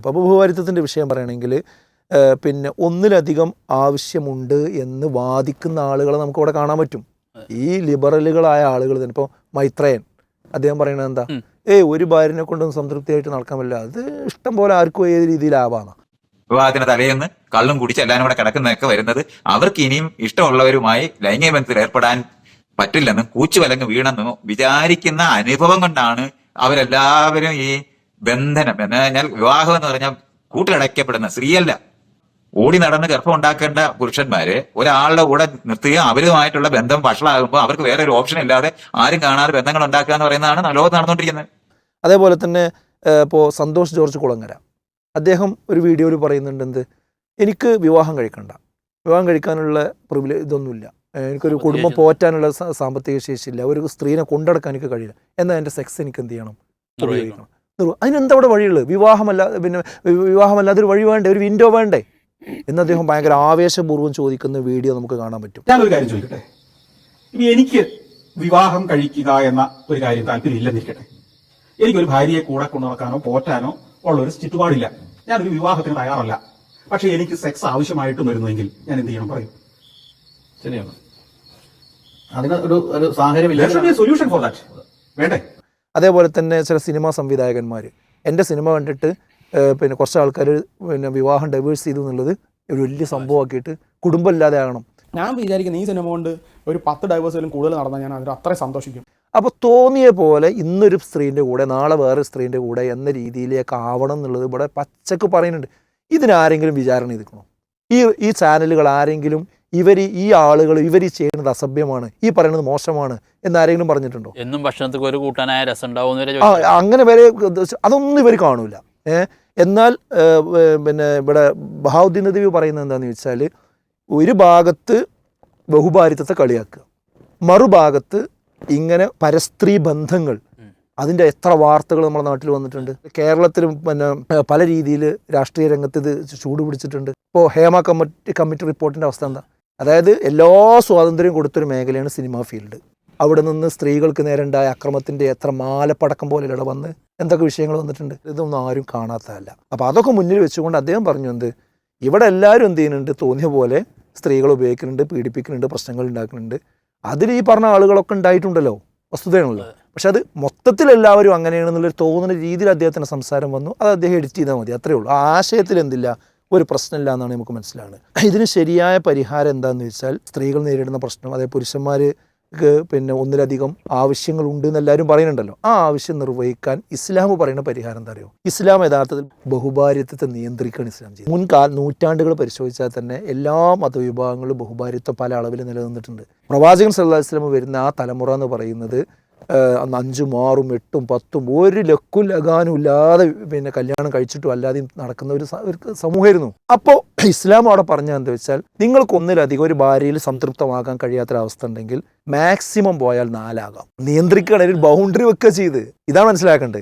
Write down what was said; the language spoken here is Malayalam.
അപ്പോൾ ബഹുഭാരിത്വത്തിന്റെ വിഷയം പറയുകയാണെങ്കിൽ പിന്നെ ഒന്നിലധികം ആവശ്യമുണ്ട് എന്ന് വാദിക്കുന്ന ആളുകളെ നമുക്കിവിടെ കാണാൻ പറ്റും. ഈ ലിബറലുകളായ ആളുകൾ തന്നെ. ഇപ്പോൾ മൈത്രയൻ അദ്ദേഹം പറയുന്നത് എന്താ. ഏയ് ഒരു ഭാര്യനെ കൊണ്ടൊന്നും സംതൃപ്തിയായിട്ട് നടക്കാൻ പറ്റില്ല. അത് ഇഷ്ടം പോലെ ആർക്കും ഏത് രീതിയിലാവാണ് വിവാഹത്തിന് തലേന്ന് കള്ളും കുടിച്ച് എല്ലാവരും കൂടെ കിടക്കുന്നതൊക്കെ വരുന്നത് അവർക്ക് ഇനിയും ഇഷ്ടമുള്ളവരുമായി ലൈംഗിക ബന്ധത്തിൽ ഏർപ്പെടാൻ പറ്റില്ലെന്നും കൂച്ചുവലങ്ങ് വീണെന്നും വിചാരിക്കുന്ന അനുഭവം കൊണ്ടാണ് അവരെല്ലാവരും ഈ ബന്ധനം. എന്ന് പറഞ്ഞാൽ വിവാഹം എന്ന് പറഞ്ഞാൽ കൂട്ടിലടയ്ക്കപ്പെടുന്ന സ്ത്രീയല്ല. ഓടി നടന്ന് ഗർഭം ഉണ്ടാക്കേണ്ട പുരുഷന്മാര് ഒരാളുടെ കൂടെ നിർത്തുകയും അവരുമായിട്ടുള്ള ബന്ധം വഷളാകുമ്പോൾ അവർക്ക് വേറെ ഒരു ഓപ്ഷൻ ഇല്ലാതെ ആരും കാണാതെ ബന്ധങ്ങൾ ഉണ്ടാക്കുക എന്ന് പറയുന്നതാണ് ലോകത്ത് നടന്നുകൊണ്ടിരിക്കുന്നത്. അതേപോലെ തന്നെ ഇപ്പോൾ സന്തോഷ് ജോർജ് കുളങ്ങര. അദ്ദേഹം ഒരു വീഡിയോയിൽ പറയുന്നുണ്ട് എന്ത്? എനിക്ക് വിവാഹം കഴിക്കണ്ട. വിവാഹം കഴിക്കാനുള്ള പ്രിവിലേ ഇതൊന്നുമില്ല. എനിക്കൊരു കുടുംബം പോറ്റാനുള്ള സാമ്പത്തിക ശേഷിയില്ല. ഒരു സ്ത്രീനെ കൊണ്ടെടുക്കാൻ എനിക്ക് കഴിയില്ല. എന്നാൽ എന്റെ സെക്സ് എനിക്ക് എന്ത് ചെയ്യണം? ഉപയോഗിക്കണം. അതിനെന്താ അവിടെ വഴിയുള്ളത്? വിവാഹമല്ല പിന്നെ വിവാഹമല്ലാതെ ഒരു വഴി വേണ്ടേ? ഒരു വിൻഡോ വേണ്ടേ? എന്ന് അദ്ദേഹം ഭയങ്കര ആവേശപൂർവം ചോദിക്കുന്ന വീഡിയോ നമുക്ക് കാണാൻ പറ്റും. ഞാനൊരു കാര്യം ചോദിക്കട്ടെ? ഇനി എനിക്ക് വിവാഹം കഴിക്കുക എന്ന ഒരു കാര്യം താല്പര്യം ഇല്ലെന്നിരിക്കട്ടെ എനിക്കൊരു ഭാര്യയെ കൂടെ കൊണ്ടുനടക്കാനോ പോറ്റാനോ ഉള്ള ഒരു ചുറ്റുപാടില്ല. ഞാനൊരു വിവാഹത്തിന് തയ്യാറല്ല. പക്ഷെ എനിക്ക് സെക്സ് ആവശ്യമായിട്ടും വരുന്നുവെങ്കിൽ ഞാൻ എന്ത് ചെയ്യണം പറയും? ശരിയാണ്. അതിന് ഒരു ഒരു സാഹചര്യമില്ല. സൊല്യൂഷൻ ഫോർ ദാറ്റ് വേണ്ടേ? അതേപോലെ തന്നെ ചില സിനിമാ സംവിധായകന്മാർ. എന്റെ സിനിമ കണ്ടിട്ട് പിന്നെ കുറച്ച് ആൾക്കാർ പിന്നെ വിവാഹം ഡൈവേഴ്സ് ചെയ്തു എന്നുള്ളത് ഒരു വലിയ സംഭവമാക്കിയിട്ട് കുടുംബമില്ലാതെ ആകണം. ഞാൻ വിചാരിക്കുന്നത് ഈ സിനിമ കൊണ്ട് ഒരു പത്ത് ഡൈവേഴ്സിലും കൂടുതൽ നടന്നാൽ ഞാൻ അതിൽ അത്രയും സന്തോഷിക്കും. അപ്പോൾ തോന്നിയ പോലെ ഇന്നൊരു സ്ത്രീന്റെ കൂടെ നാളെ വേറെ സ്ത്രീന്റെ കൂടെ എന്ന രീതിയിലേക്ക് ആവണം എന്നുള്ളത് ഇവിടെ പച്ചക്ക് പറയുന്നുണ്ട്. ഇതിനാരെങ്കിലും വിചാരണ ചെയ്തിരിക്കണോ ഈ ഈ ചാനലുകൾ ആരെങ്കിലും ഇവർ ഈ ആളുകൾ ഇവർ ചെയ്യുന്നത് അസഭ്യമാണ് ഈ പറയുന്നത് മോശമാണ് എന്നാരെങ്കിലും പറഞ്ഞിട്ടുണ്ടോ? എന്നും ഭക്ഷണത്തിൽ ഒരു കൂട്ടാനായ രസം ഉണ്ടാവും അങ്ങനെ വരെ അതൊന്നും ഇവർ കാണൂല. എന്നാൽ പിന്നെ ഇവിടെ ബഹാവുദ്ദീൻ ദേവി പറയുന്നത് എന്താണെന്ന് വെച്ചാൽ ഒരു ഭാഗത്ത് ബഹുഭാരിത്വത്തെ കളിയാക്കുക മറുഭാഗത്ത് ഇങ്ങനെ പരസ്ത്രീ ബന്ധങ്ങൾ. അതിന്റെ എത്ര വാർത്തകൾ നമ്മുടെ നാട്ടിൽ വന്നിട്ടുണ്ട്. കേരളത്തിലും പിന്നെ പല രീതിയിൽ രാഷ്ട്രീയ രംഗത്ത് ഇത് ചൂട് പിടിച്ചിട്ടുണ്ട്. ഇപ്പോൾ ഹേമ കമ്മിറ്റി കമ്മിറ്റി റിപ്പോർട്ടിന്റെ അവസ്ഥ എന്താ? അതായത് എല്ലാ സ്വാതന്ത്ര്യവും കൊടുത്തൊരു മേഖലയാണ് സിനിമാ ഫീൽഡ്. അവിടെ നിന്ന് സ്ത്രീകൾക്ക് നേരെ ഉണ്ടായ അക്രമത്തിന്റെ എത്ര മാലപ്പടക്കം പോലെ ഇവിടെ വന്ന് എന്തൊക്കെ വിഷയങ്ങൾ വന്നിട്ടുണ്ട് ഇതൊന്നും ആരും കാണാത്തതല്ല. അപ്പോൾ അതൊക്കെ മുന്നിൽ വെച്ചുകൊണ്ട് അദ്ദേഹം പറഞ്ഞു എന്ത്? ഇവിടെ എല്ലാവരും എന്ത് ചെയ്യുന്നുണ്ട്? തോന്നിയ പോലെ സ്ത്രീകൾ ഉപയോഗിക്കുന്നുണ്ട് പീഡിപ്പിക്കുന്നുണ്ട് പ്രശ്നങ്ങൾ ഉണ്ടാക്കുന്നുണ്ട്. അതിൽ ഈ പറഞ്ഞ ആളുകളൊക്കെ ഉണ്ടായിട്ടുണ്ടല്ലോ വസ്തുതയാണല്ലോ. പക്ഷെ അത് മൊത്തത്തിൽ എല്ലാവരും അങ്ങനെയാണെന്നുള്ളൊരു തോന്നുന്ന രീതിയിൽ അദ്ദേഹത്തിന്റെ സംസാരം വന്നു. അത് അദ്ദേഹം എഡിറ്റ് ചെയ്താൽ മതി. അത്രയേ ഉള്ളൂ. ആ ആശയത്തിൽ എന്തില്ല? ഒരു പ്രശ്നമില്ല എന്നാണ് നമുക്ക് മനസ്സിലാകുന്നത്. ഇതിന് ശരിയായ പരിഹാരം എന്താണെന്ന് വെച്ചാൽ സ്ത്രീകൾ നേരിടുന്ന പ്രശ്നം അതായത് പുരുഷന്മാർക്ക് പിന്നെ ഒന്നിലധികം ആവശ്യങ്ങളുണ്ട് എന്ന് എല്ലാവരും പറയുന്നുണ്ടല്ലോ. ആ ആവശ്യം നിർവഹിക്കാൻ ഇസ്ലാം പറയുന്ന പരിഹാരം എന്താ അറിയോ? ഇസ്ലാം യഥാർത്ഥത്തിൽ ബഹുഭാര്യത്വത്തെ നിയന്ത്രിക്കുകയാണ് ഇസ്ലാം ചെയ്തത് മുൻകാല നൂറ്റാണ്ടുകൾ പരിശോധിച്ചാൽ തന്നെ എല്ലാ മതവിഭാഗങ്ങളും ബഹുഭാര്യത്വം പല അളവിൽ നിലനിന്നിട്ടുണ്ട്. പ്രവാചകൻ അലൈഹി വസല്ലം വരുന്ന ആ തലമുറ എന്ന് പറയുന്നത് അന്ന് അഞ്ചും ആറും എട്ടും പത്തും ഒരു ലക്കും ലഗാനും ഇല്ലാതെ പിന്നെ കല്യാണം കഴിച്ചിട്ടും അല്ലാതെയും നടക്കുന്ന ഒരു സമൂഹമായിരുന്നു. അപ്പോൾ ഇസ്ലാം അവിടെ പറഞ്ഞ എന്താ വെച്ചാൽ നിങ്ങൾക്ക് ഒന്നിലധികം ഒരു ഭാര്യയിൽ സംതൃപ്തമാകാൻ കഴിയാത്തൊരവസ്ഥ ഉണ്ടെങ്കിൽ മാക്സിമം പോയാൽ നാലാകാം. നിയന്ത്രിക്കണ ഒരു ബൗണ്ടറി വെക്കുക ചെയ്ത്. ഇതാണ് മനസ്സിലാക്കേണ്ടത്.